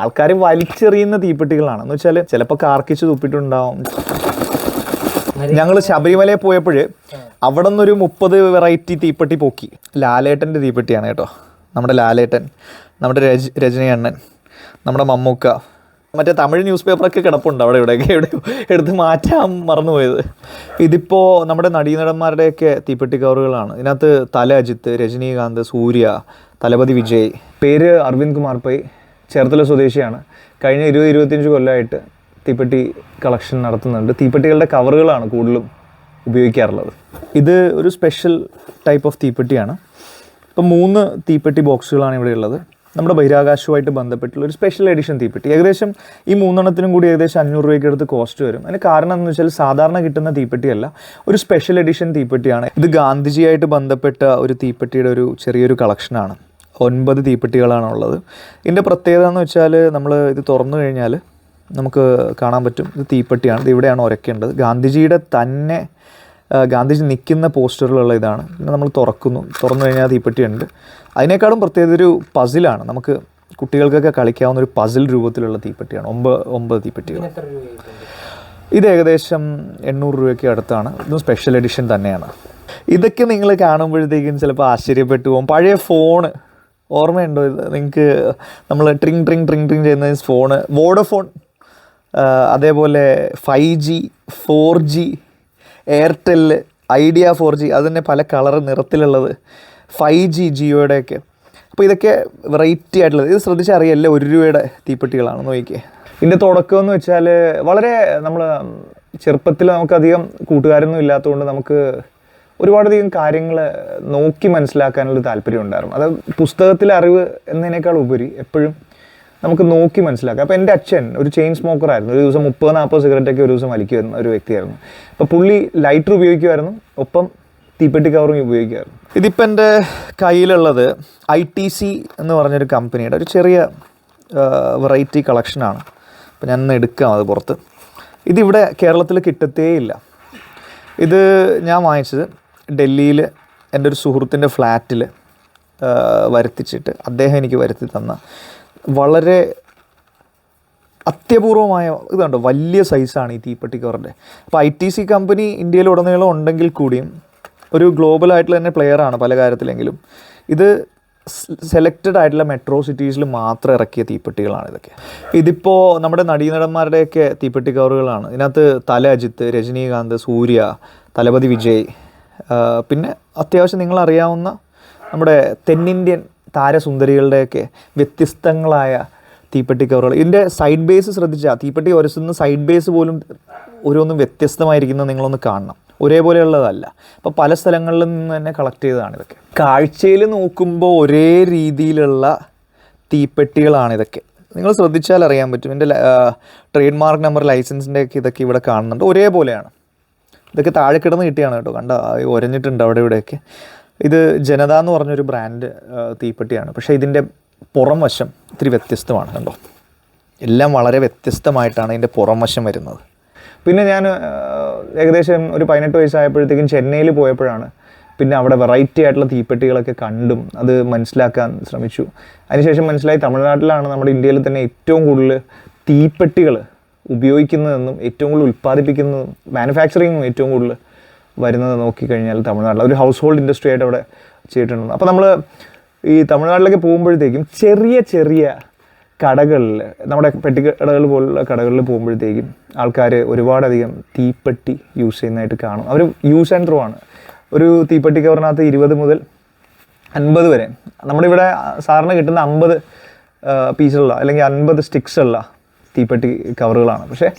ആൾക്കാർ വലിച്ചെറിയുന്ന തീപ്പെട്ടികളാണ്. എന്ന് വെച്ചാൽ ചിലപ്പോൾ കാർക്കിച്ച് തുപ്പിട്ടുണ്ടാവും. ഞങ്ങൾ ശബരിമലയിൽ പോയപ്പോൾ അവിടെ നിന്നൊരു മുപ്പത് വെറൈറ്റി തീപ്പെട്ടി പോക്കി. ലാലേട്ടന്റെ തീപ്പെട്ടിയാണ് കേട്ടോ. നമ്മുടെ ലാലേട്ടൻ നമ്മുടെ രജ രജനിയണ്ണൻ നമ്മുടെ മമ്മൂക്ക. മറ്റേ തമിഴ് ന്യൂസ് പേപ്പറൊക്കെ കിടപ്പുണ്ട് അവിടെ ഇവിടെയൊക്കെ എവിടെ എടുത്ത് മാറ്റാൻ മറന്നുപോയത്. ഇതിപ്പോൾ നമ്മുടെ നടീനടന്മാരുടെയൊക്കെ തീപ്പെട്ടി കവറുകളാണ്. ഇതിനകത്ത് തല അജിത്ത് രജനീകാന്ത് സൂര്യ തലപതി വിജയ്. പേര് അരവിന്ദ് കുമാർ പൈ. ചേർത്തല സ്വദേശിയാണ്. കഴിഞ്ഞ ഇരുപത് ഇരുപത്തിയഞ്ച് കൊല്ലമായിട്ട് തീപ്പെട്ടി കളക്ഷൻ നടത്തുന്നുണ്ട്. തീപ്പെട്ടികളുടെ കവറുകളാണ് കൂടുതലും ഉപയോഗിക്കാറുള്ളത്. ഇത് ഒരു സ്പെഷ്യൽ ടൈപ്പ് ഓഫ് തീപ്പെട്ടിയാണ്. ഇപ്പം മൂന്ന് തീപ്പെട്ടി ബോക്സുകളാണ് ഇവിടെ ഉള്ളത്. നമ്മുടെ ബഹിരാകാശവുമായിട്ട് ബന്ധപ്പെട്ടുള്ള ഒരു സ്പെഷ്യൽ എഡിഷൻ തീപ്പെട്ടി. ഏകദേശം ഈ മൂന്നെണ്ണത്തിനും കൂടി ഏകദേശം അഞ്ഞൂറ് രൂപയ്ക്ക് അടുത്ത് കോസ്റ്റ് വരും. അതിന് കാരണം എന്ന് വെച്ചാൽ സാധാരണ കിട്ടുന്ന തീപ്പെട്ടിയല്ല ഒരു സ്പെഷ്യൽ എഡിഷൻ തീപ്പെട്ടിയാണ്. ഇത് ഗാന്ധിജിയായിട്ട് ബന്ധപ്പെട്ട ഒരു തീപ്പെട്ടിയുടെ ഒരു ചെറിയൊരു കളക്ഷനാണ്. ഒൻപത് തീപ്പെട്ടികളാണ് ഉള്ളത് ഇതിന്റെ പ്രത്യേകത എന്ന് വെച്ചാൽ നമ്മൾ ഇത് തുറന്നു കഴിഞ്ഞാൽ നമുക്ക് കാണാൻ പറ്റും ഇത് തീപ്പെട്ടിയാണ് ഇത് ഇവിടെയാണ് ഉരയ്ക്കേണ്ടത്. ഗാന്ധിജിയുടെ തന്നെ ഗാന്ധിജി നിൽക്കുന്ന പോസ്റ്ററിലുള്ള ഇതാണ്. പിന്നെ നമ്മൾ തുറക്കുന്നു തുറന്നു കഴിഞ്ഞാൽ തീപ്പെട്ടിയുണ്ട്. അതിനേക്കാളും പ്രത്യേകത ഒരു പസിലാണ്. നമുക്ക് കുട്ടികൾക്കൊക്കെ കളിക്കാവുന്ന ഒരു പസിൽ രൂപത്തിലുള്ള തീപ്പെട്ടിയാണ്. ഒമ്പത് ഒമ്പത് തീപ്പെട്ടികൾ. ഇത് ഏകദേശം എണ്ണൂറ് രൂപയ്ക്ക് അടുത്താണ്. ഇതും സ്പെഷ്യൽ എഡിഷൻ തന്നെയാണ്. ഇതൊക്കെ നിങ്ങൾ കാണുമ്പോഴത്തേക്കും ചിലപ്പോൾ ആശ്ചര്യപ്പെട്ടു പോകും. പഴയ ഫോണ് ഓർമ്മയുണ്ടോ ഇത്? നിങ്ങൾക്ക് നമ്മൾ ട്രിങ് ട്രിങ് ട്രിങ് ട്രിങ് ചെയ്യുന്ന ഫോണ്. വോഡഫോൺ അതേപോലെ five G four G Airtel Idea four G അതിന്റെ പല കളർ നിറത്തിലുള്ളത് ഫൈവ് ജി ജിയോയുടെയൊക്കെ. അപ്പോൾ ഇതൊക്കെ വെറൈറ്റി ആയിട്ടുള്ളത് ഇത് ശ്രദ്ധിച്ചറിയല്ല ഒരു രൂപയുടെ തീപ്പെട്ടികളാണ് നോക്കിയേ ഇതിന്റെ തുടക്കം എന്ന് വെച്ചാൽ വളരെ നമ്മൾ ചെറുപ്പത്തിൽ നമുക്കധികം കൂട്ടുകാരൊന്നും ഇല്ലാത്തതുകൊണ്ട് നമുക്ക് ഒരുപാടധികം കാര്യങ്ങൾ നോക്കി മനസ്സിലാക്കാനുള്ള താല്പര്യം ഉണ്ടായിരുന്നു. അത് പുസ്തകത്തിലെ അറിവ് എന്നതിനേക്കാൾ ഉപരി എപ്പോഴും നമുക്ക് നോക്കി മനസ്സിലാക്കാം. അപ്പോൾ എന്റെ അച്ഛൻ ഒരു ചെയിൻ സ്മോക്കർ ആയിരുന്നു. ഒരു ദിവസം മുപ്പത് നാൽപ്പത് സിഗരറ്റൊക്കെ ഒരു ദിവസം വലിക്കുമായിരുന്ന ഒരു വ്യക്തിയായിരുന്നു. അപ്പോൾ പുള്ളി ലൈറ്റർ ഉപയോഗിക്കുമായിരുന്നു. ഒപ്പം തീപ്പെട്ടി കവറും ഉപയോഗിക്കുമായിരുന്നു. ഇതിപ്പോൾ എന്റെ കയ്യിലുള്ളത് ഐ ടി സി എന്ന് പറഞ്ഞൊരു കമ്പനിയുടെ ഒരു ചെറിയ വെറൈറ്റി കളക്ഷനാണ്. അപ്പോൾ ഞാൻ എടുക്കാം അത് പുറത്ത്. ഇതിവിടെ കേരളത്തിൽ കിട്ടത്തേയില്ല. ഇത് ഞാൻ വാങ്ങിച്ചത് ഡൽഹിയിൽ എന്റെ ഒരു സുഹൃത്തിന്റെ ഫ്ലാറ്റിൽ വരുത്തിച്ചിട്ട് അദ്ദേഹം എനിക്ക് വരുത്തി തന്ന വളരെ അത്യപൂർവമായ ഇതുണ്ട് വലിയ സൈസാണ് ഈ തീപ്പെട്ടി കവറിന്റെ അപ്പോൾ ഐ ടി സി കമ്പനി ഇന്ത്യയിൽ ഉടനീളം ഉണ്ടെങ്കിൽ കൂടിയും ഒരു ഗ്ലോബൽ ആയിട്ടുള്ള തന്നെ പ്ലെയർ ആണ് പല കാര്യത്തിലെങ്കിലും. ഇത് സെലക്റ്റഡ് ആയിട്ടുള്ള മെട്രോ സിറ്റീസിൽ മാത്രം ഇറക്കിയ തീപ്പെട്ടികളാണ് ഇതൊക്കെ. ഇതിപ്പോൾ നമ്മുടെ നടീനടന്മാരുടെയൊക്കെ തീപ്പെട്ടി കവറുകളാണ് ഇതിനകത്ത് തല അജിത്ത് രജനീകാന്ത് സൂര്യ തലപതി വിജയ് പിന്നെ അത്യാവശ്യം നിങ്ങളറിയാവുന്ന നമ്മുടെ തെന്നിന്ത്യൻ താരസുന്ദരികളുടെയൊക്കെ വ്യത്യസ്തങ്ങളായ തീപ്പെട്ടി കവറുകൾ. ഇതിന്റെ സൈഡ് ബേസ് ശ്രദ്ധിച്ചാൽ തീപ്പെട്ടി ഒരസുന്ന സൈഡ് ബേസ് പോലും ഓരോന്നും വ്യത്യസ്തമായിരിക്കുന്നത് നിങ്ങളൊന്ന് കാണണം. ഒരേപോലെയുള്ളതല്ല. അപ്പോൾ പല സ്ഥലങ്ങളിൽ നിന്ന് തന്നെ കളക്ട് ചെയ്തതാണ് ഇതൊക്കെ. കാഴ്ചയിൽ നോക്കുമ്പോൾ ഒരേ രീതിയിലുള്ള തീപ്പെട്ടികളാണ് ഇതൊക്കെ നിങ്ങൾ ശ്രദ്ധിച്ചാൽ അറിയാൻ പറ്റും. എന്റെ ട്രേഡ് മാർക്ക് നമ്പർ ലൈസൻസിന്റെ ഒക്കെ ഇതൊക്കെ ഇവിടെ കാണുന്നുണ്ട്. ഒരേപോലെയാണ്. ഇതൊക്കെ താഴെ കിടന്ന് കിട്ടിയാണ് കേട്ടോ. കണ്ട? ഒരഞ്ഞിട്ടുണ്ട് അവിടെ ഇവിടെയൊക്കെ. ഇത് ജനത എന്ന് പറഞ്ഞൊരു ബ്രാൻഡ് തീപ്പെട്ടിയാണ്. പക്ഷേ ഇതിന്റെ പുറം വശം ഇത്തിരി വ്യത്യസ്തമാണ് കണ്ടോ? എല്ലാം വളരെ വ്യത്യസ്തമായിട്ടാണ് ഇതിന്റെ പുറം വശം വരുന്നത്. പിന്നെ ഞാൻ ഏകദേശം ഒരു പതിനെട്ട് വയസ്സായപ്പോഴത്തേക്കും ചെന്നൈയിൽ പോയപ്പോഴാണ് പിന്നെ അവിടെ വെറൈറ്റി ആയിട്ടുള്ള തീപ്പെട്ടികളൊക്കെ കണ്ടും അത് മനസ്സിലാക്കാൻ ശ്രമിച്ചു. അതിനുശേഷം മനസ്സിലായി തമിഴ്നാട്ടിലാണ് നമ്മുടെ ഇന്ത്യയിൽ തന്നെ ഏറ്റവും കൂടുതൽ തീപ്പെട്ടികൾ ഉപയോഗിക്കുന്നതെന്നും ഏറ്റവും കൂടുതൽ ഉൽപ്പാദിപ്പിക്കുന്നതും മാനുഫാക്ചറിങ്ങും ഏറ്റവും കൂടുതൽ വരുന്നത് നോക്കിക്കഴിഞ്ഞാൽ തമിഴ്നാട്ടിൽ. ഒരു ഹൗസ് ഹോൾഡ് ഇൻഡസ്ട്രി ആയിട്ട് അവിടെ ചെയ്തിട്ടുണ്ട്. അപ്പോൾ നമ്മൾ ഈ തമിഴ്നാട്ടിലേക്ക് പോകുമ്പോഴത്തേക്കും ചെറിയ ചെറിയ കടകളിൽ നമ്മുടെ പെട്ടിക്കടകൾ പോലുള്ള കടകളിൽ പോകുമ്പോഴത്തേക്കും ആൾക്കാർ ഒരുപാടധികം തീപ്പെട്ടി യൂസ് ചെയ്യുന്നതായിട്ട് കാണും. അവർ യൂസ് ആൻഡ് ത്രോ ആണ്. ഒരു തീപ്പെട്ടി കവറിനകത്ത് ഇരുപത് മുതൽ അൻപത് വരെ. നമ്മുടെ ഇവിടെ സാറിന് കിട്ടുന്ന അമ്പത് പീസുള്ള അല്ലെങ്കിൽ അൻപത് സ്റ്റിക്സ് ഉള്ള തീപ്പെട്ടി കവറുകളാണ്. പക്ഷേ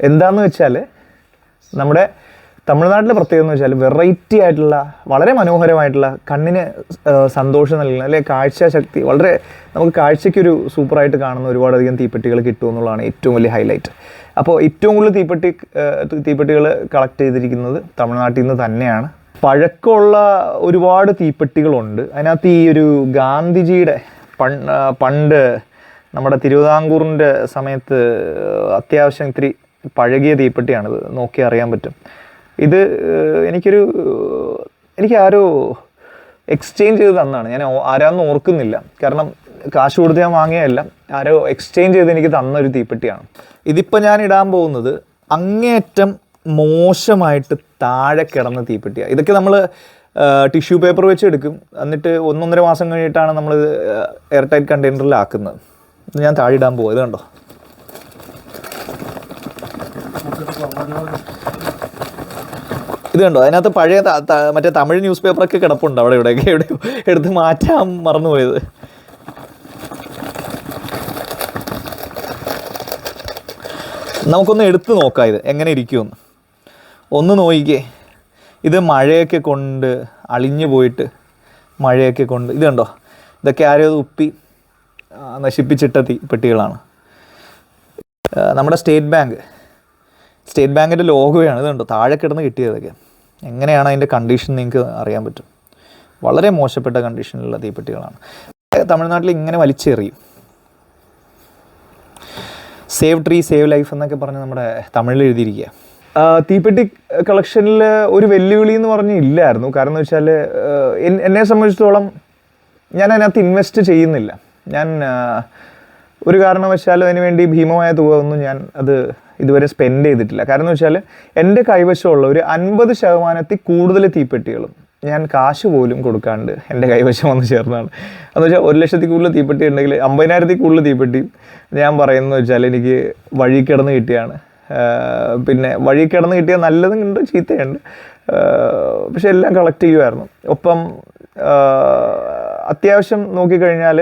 എന്താണെന്ന് വെച്ചാൽ നമ്മുടെ തമിഴ്നാട്ടിലെ പ്രത്യേകത എന്ന് വെച്ചാൽ വെറൈറ്റി ആയിട്ടുള്ള വളരെ മനോഹരമായിട്ടുള്ള കണ്ണിന് സന്തോഷം നൽകുന്ന അല്ലെങ്കിൽ കാഴ്ച ശക്തി വളരെ നമുക്ക് കാഴ്ചയ്ക്കൊരു സൂപ്പറായിട്ട് കാണുന്ന ഒരുപാടധികം തീപ്പെട്ടികൾ കിട്ടുമെന്നുള്ളതാണ് ഏറ്റവും വലിയ ഹൈലൈറ്റ് അപ്പോൾ ഏറ്റവും കൂടുതൽ തീപ്പെട്ടി തീപ്പെട്ടികൾ കളക്ട് ചെയ്തിരിക്കുന്നത് തമിഴ്നാട്ടിൽ നിന്ന് തന്നെയാണ്. പഴക്കമുള്ള ഒരുപാട് തീപ്പെട്ടികളുണ്ട്. അതിനകത്ത് ഈ ഒരു ഗാന്ധിജിയുടെ പണ്ട് നമ്മുടെ തിരുവിതാംകൂറിന്റെ സമയത്ത് അത്യാവശ്യം ഇത്തിരി പഴകിയ തീപ്പെട്ടിയാണിത്. നോക്കി അറിയാൻ പറ്റും. ഇത് എനിക്കൊരു എനിക്ക് ആരോ എക്സ്ചേഞ്ച് ചെയ്ത് തന്നാണ്. ഞാൻ ആരാന്നും ഓർക്കുന്നില്ല. കാരണം കാശ് കൊടുത്ത് ഞാൻ വാങ്ങിയതല്ല. ആരോ എക്സ്ചേഞ്ച് ചെയ്ത് എനിക്ക് തന്ന ഒരു തീപ്പെട്ടിയാണ്. ഇതിപ്പോൾ ഞാൻ ഇടാൻ പോകുന്നത് അങ്ങേയറ്റം മോശമായിട്ട് താഴെ കിടന്ന തീപ്പെട്ടിയാണ് ഇതൊക്കെ നമ്മൾ ടിഷ്യൂ പേപ്പർ വെച്ച് എടുക്കും. എന്നിട്ട് ഒന്നൊന്നര മാസം കഴിഞ്ഞിട്ടാണ് നമ്മൾ എയർ ടൈറ്റ് കണ്ടെയ്നറിലാക്കുന്നത് ഞാൻ താഴെ ഇടാൻ ഇത് കണ്ടോ? ഇത് കണ്ടോ? അതിനകത്ത് പഴയ മറ്റേ തമിഴ് ന്യൂസ് പേപ്പറൊക്കെ കിടപ്പുണ്ട് അവിടെ ഇവിടെയൊക്കെ. എവിടെ എടുത്ത് മാറ്റാൻ മറന്നുപോയത്. നമുക്കൊന്ന് എടുത്ത് നോക്കാം ഇത് എങ്ങനെ ഇരിക്കുമെന്ന്. ഒന്ന് നോക്കിക്കേ. ഇത് മഴയൊക്കെ കൊണ്ട് അളിഞ്ഞു പോയിട്ട് മഴയൊക്കെ കൊണ്ട് ഇത് കണ്ടോ? ഇതൊക്കെ ആരോ ഉപ്പി. നശിപ്പിച്ചിട്ട പെട്ടികളാണ്. നമ്മുടെ സ്റ്റേറ്റ് ബാങ്ക് സ്റ്റേറ്റ് ബാങ്കിന്റെ ലോഗോയാണ് ഇതുണ്ട്? താഴെ കിടന്ന് കിട്ടിയതൊക്കെ. എങ്ങനെയാണ് അതിന്റെ കണ്ടീഷൻ നിങ്ങൾക്ക് അറിയാൻ പറ്റും? വളരെ മോശപ്പെട്ട കണ്ടീഷനിലുള്ള തീപ്പെട്ടികളാണ്. തമിഴ്നാട്ടിൽ ഇങ്ങനെ വലിച്ചെറിയും. സേവ് ട്രീ സേവ് ലൈഫ് എന്നൊക്കെ പറഞ്ഞ് നമ്മുടെ തമിഴിൽ എഴുതിയിരിക്കുക. തീപ്പെട്ടി കളക്ഷനിൽ ഒരു വെല്ലുവിളി എന്ന് പറഞ്ഞ് ഇല്ലായിരുന്നു. കാരണം എന്ന് വെച്ചാൽ എന്നെ സംബന്ധിച്ചിടത്തോളം ഞാൻ അതിനകത്ത് ഇൻവെസ്റ്റ് ചെയ്യുന്നില്ല. ഞാൻ ഒരു കാരണവശാലും അതിന് വേണ്ടി ഭീമമായ തുക ഒന്നും ഞാൻ അത് ഇതുവരെ സ്പെൻഡ് ചെയ്തിട്ടില്ല. കാരണം എന്ന് വെച്ചാൽ എന്റെ കൈവശമുള്ള ഒരു അൻപത് ശതമാനത്തിൽ കൂടുതൽ തീപ്പെട്ടികളും ഞാൻ കാശ് പോലും കൊടുക്കാണ്ട് എന്റെ കൈവശം വന്ന് ചേർന്നതാണ് എന്ന് വെച്ചാൽ ഒരു ലക്ഷത്തിൽ കൂടുതൽ തീപ്പെട്ടി ഉണ്ടെങ്കിൽ അമ്പതിനായിരത്തിൽ കൂടുതൽ തീപ്പെട്ടി ഞാൻ പറയുന്നത് വെച്ചാൽ എനിക്ക് വഴി കിടന്ന് കിട്ടിയാണ്. പിന്നെ വഴി കിടന്ന് കിട്ടിയ നല്ലതും ഉണ്ട് ചീത്തയുണ്ട്. പക്ഷെ എല്ലാം കളക്ട് ചെയ്യുമായിരുന്നു ഒപ്പം അത്യാവശ്യം നോക്കിക്കഴിഞ്ഞാൽ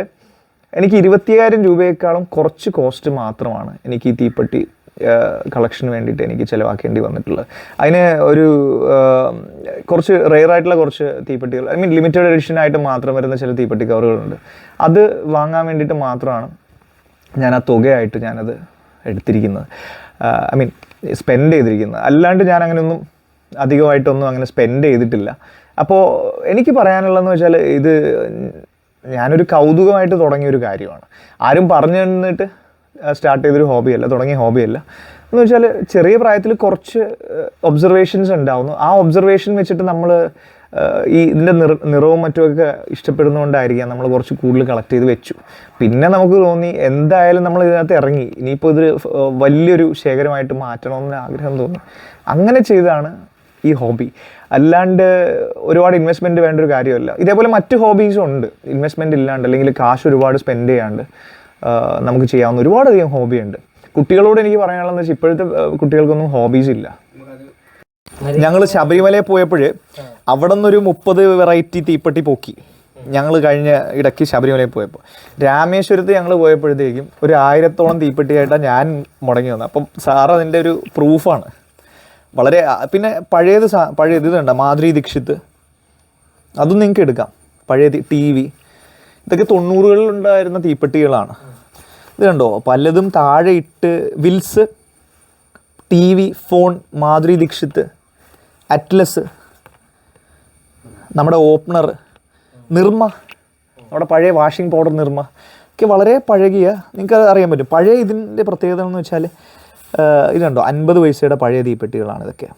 എനിക്ക് ഇരുപത്തിയായിരം രൂപയേക്കാളും കുറച്ച് കോസ്റ്റ് മാത്രമാണ് എനിക്ക് ഈ തീപ്പെട്ടി കളക്ഷന് വേണ്ടിയിട്ട് എനിക്ക് ചിലവാക്കേണ്ടി വന്നിട്ടുള്ളത്. അതിന് ഒരു കുറച്ച് റെയർ ആയിട്ടുള്ള കുറച്ച് തീപ്പെട്ടികൾ ഐ മീൻ ലിമിറ്റഡ് എഡിഷൻ ആയിട്ട് മാത്രം വരുന്ന ചില തീപ്പെട്ടി കവറുകളുണ്ട്. അത് വാങ്ങാൻ വേണ്ടിയിട്ട് മാത്രമാണ് ഞാൻ ആ തുകയായിട്ട് ഞാനത് എടുത്തിരിക്കുന്നത്. ഐ മീൻ സ്പെൻഡ് ചെയ്തിരിക്കുന്നത്. അല്ലാണ്ട് ഞാൻ അങ്ങനെയൊന്നും അധികമായിട്ടൊന്നും അങ്ങനെ സ്പെൻഡ് ചെയ്തിട്ടില്ല. അപ്പോൾ എനിക്ക് പറയാനുള്ളതെന്ന് വെച്ചാൽ ഇത് ഞാനൊരു കൗതുകമായിട്ട് തുടങ്ങിയ ഒരു കാര്യമാണ്. ആരും പറഞ്ഞു തന്നിട്ട് സ്റ്റാർട്ട് ചെയ്തൊരു ഹോബിയല്ല തുടങ്ങിയ ഹോബിയല്ല എന്ന് വെച്ചാൽ ചെറിയ പ്രായത്തിൽ കുറച്ച് ഒബ്സർവേഷൻസ് ഉണ്ടാവുന്നു. ആ ഒബ്സർവേഷൻ വെച്ചിട്ട് നമ്മൾ ഈ ഇതിന്റെ നിറ നിറവും മറ്റുമൊക്കെ ഇഷ്ടപ്പെടുന്നതുകൊണ്ടായിരിക്കാം നമ്മൾ കുറച്ച് കൂടുതൽ കളക്ട് ചെയ്ത് വെച്ചു. പിന്നെ നമുക്ക് തോന്നി എന്തായാലും നമ്മൾ ഇതിനകത്ത് ഇറങ്ങി. ഇനിയിപ്പോൾ ഇതൊരു വലിയൊരു ശേഖരമായിട്ട് മാറ്റണമെന്ന് ആഗ്രഹം തോന്നി. അങ്ങനെ ചെയ്താണ് ഈ ഹോബി അല്ലാണ്ട് ഒരുപാട് ഇൻവെസ്റ്റ്മെന്റ് വേണ്ട ഒരു കാര്യമല്ല. ഇതേപോലെ മറ്റ് ഹോബീസും ഉണ്ട്. ഇൻവെസ്റ്റ്മെന്റ് ഇല്ലാണ്ട് അല്ലെങ്കിൽ കാശ് ഒരുപാട് സ്പെൻഡ് ചെയ്യാണ്ട് നമുക്ക് ചെയ്യാവുന്ന ഒരുപാടധികം ഹോബിയുണ്ട് കുട്ടികളോട് എനിക്ക് പറയാനുള്ളതെന്ന് വെച്ചാൽ ഇപ്പോഴത്തെ കുട്ടികൾക്കൊന്നും ഹോബീസ് ഇല്ല. ഞങ്ങൾ ശബരിമലയിൽ പോയപ്പോൾ അവിടെ നിന്നൊരു മുപ്പത് വെറൈറ്റി തീപ്പെട്ടി പൊക്കി ഞങ്ങൾ കഴിഞ്ഞ ഇടയ്ക്ക് ശബരിമലയിൽ പോയപ്പോൾ രാമേശ്വരത്ത് ഞങ്ങൾ പോയപ്പോഴത്തേക്കും ഒരു ആയിരത്തോളം തീപ്പെട്ടിയായിട്ടാണ് ഞാൻ മുടങ്ങി വന്നത്. അപ്പം സാർ അതിന്റെ ഒരു പ്രൂഫാണ് വളരെ പിന്നെ പഴയത് പഴയത് ഇതുണ്ട്? മാധുരി ദീക്ഷിത്ത് അതും നിങ്ങൾക്ക് എടുക്കാം. പഴയ ടി വി. ഇതൊക്കെ തൊണ്ണൂറുകളിൽ ഉണ്ടായിരുന്ന തീപ്പെട്ടികളാണ്. ഇത് കണ്ടോ? പലതും താഴെ ഇട്ട് Wills T V phone Madhuri Dixit Atlas നമ്മുടെ ഓപ്പണർ നിർമ്മ നമ്മുടെ പഴയ വാഷിംഗ് പൗഡർ നിർമ്മ. ഒക്കെ വളരെ പഴകിയ നിങ്ങൾക്ക് അറിയാൻ പറ്റും. പഴയ ഇതിന്റെ പ്രത്യേകത എന്ന് വെച്ചാൽ ഇതുണ്ടോ? അൻപത് പൈസയുടെ പഴയ തീപ്പെട്ടികളാണ് ഇതൊക്കെ.